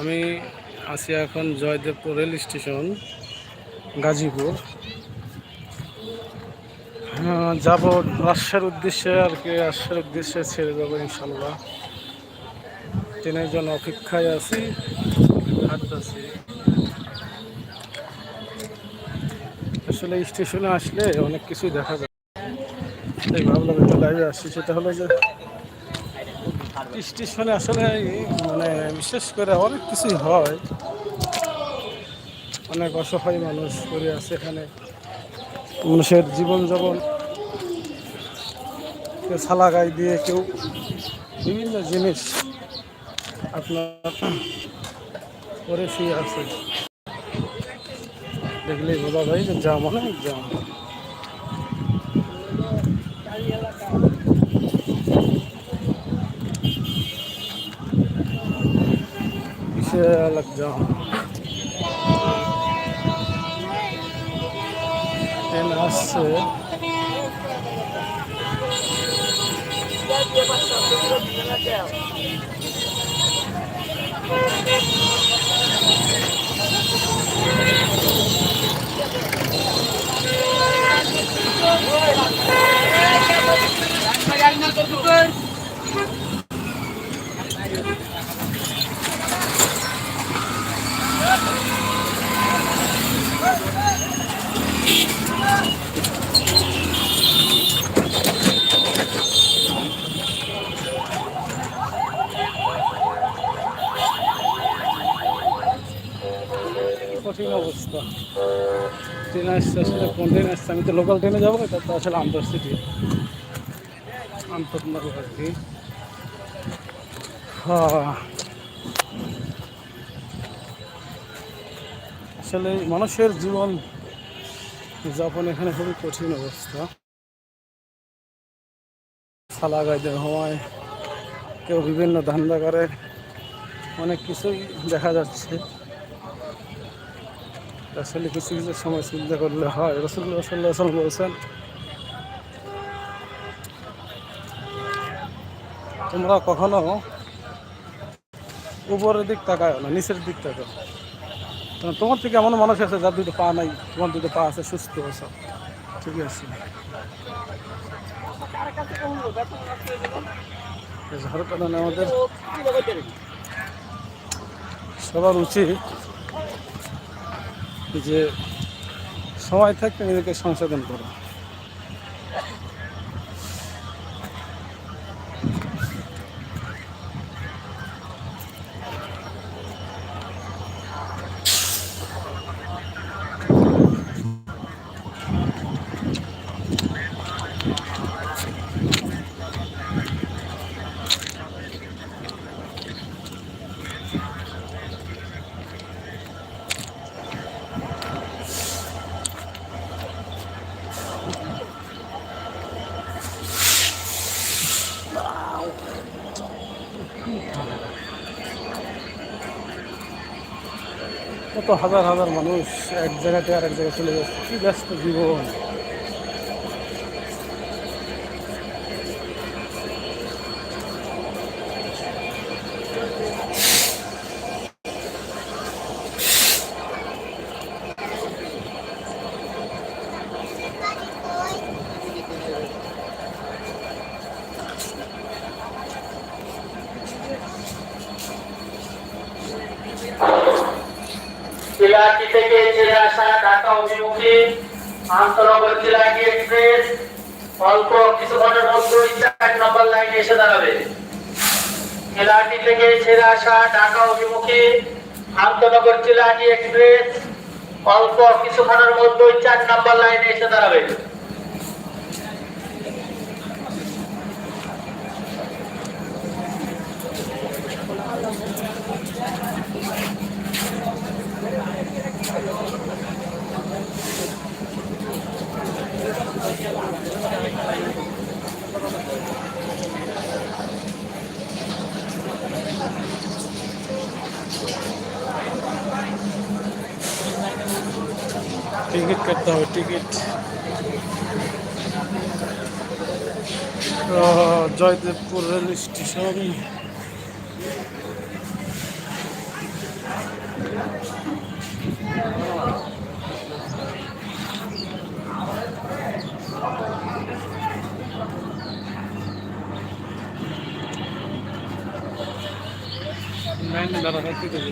আমি আছি এখন জয়দেবপুর রেল স্টেশন গাজীপুর। হ্যাঁ, যাব রাজশাহীর উদ্দেশ্যে আর কি রাজশাহীর উদ্দেশ্যে ছেড়ে যাব ইনশাল্লাহ ট্রেনের জন্য অপেক্ষায় আছি হাঁটতেছি আসলে স্টেশনে আসলে অনেক কিছুই দেখা যায়। তাই ভাবলাম একটু লাইভে আসছি সেটা হলো যে স্টেশনে আসলে মানে বিশেষ করে অনেক কিছুই হয়। অনেক অসহায় মানুষ পড়ে আছে এখানে। মানুষের জীবনযাপন কেউ ছালা গাই দিয়ে কেউ বিভিন্ন জিনিস আপনার করে শুয়ে আছে। দেখলেই বোঝা যায় যে জাম অনেক জাম। বিশাল এক জাম ট্রেন আসছে কঠিন অবস্থা। ট্রেন আসছে আসলে, কোন ট্রেন আসছে? আমি তো লোকাল ট্রেনে যাব এটা তো আসলে আন্তর্সিটি আন্তর্নগর আর কি হ্যাঁ। আসলে মানুষের জীবন যাপন এখানে খুবই কঠিন অবস্থা। সালা গাইতে হওয়ায় কেউ বিভিন্ন ধান্দা করে, অনেক কিছুই দেখা যাচ্ছে। আসলে কিছু কিছু সময় চিন্তা করলে হয়। রসুল্লাহ বলছেন তোমরা কখনো উপরের দিক তাকায় না, নিচের দিক তাকাও কারণ তোমার থেকে এমন মানুষ আছে যার দুটো পা নাই, তোমার দুটো পা আছে, সুস্থ আছে। ঠিক আছে। কারণে আমাদের সবার উচিত যে সবাই থাকতে নিজেকে সংশোধন করো। কত হাজার হাজার মানুষ এক জায়গাতে আর এক জায়গায় চলে যাচ্ছে। কি ব্যস্ত জীবন। জেলাটি থেকে ছেড়ে আসা ঢাকা অভিমুখী, আন্তনগর জেলাটি এক্সপ্রেস, অল্প কিছুক্ষণের মধ্যেই চার নম্বর লাইনে এসে দাঁড়াবে। জেলাটি থেকে ছেড়ে আসা ঢাকা অভিমুখী, আন্তনগর জেলাটি এক্সপ্রেস, অল্প কিছুক্ষণের মধ্যেই চার নম্বর লাইনে এসে দাঁড়াবে। টিকিট কাটতে হবে টিকিট জয়দেবপুর রেল স্টেশন মেন দাঁড়া রাখতে দেবে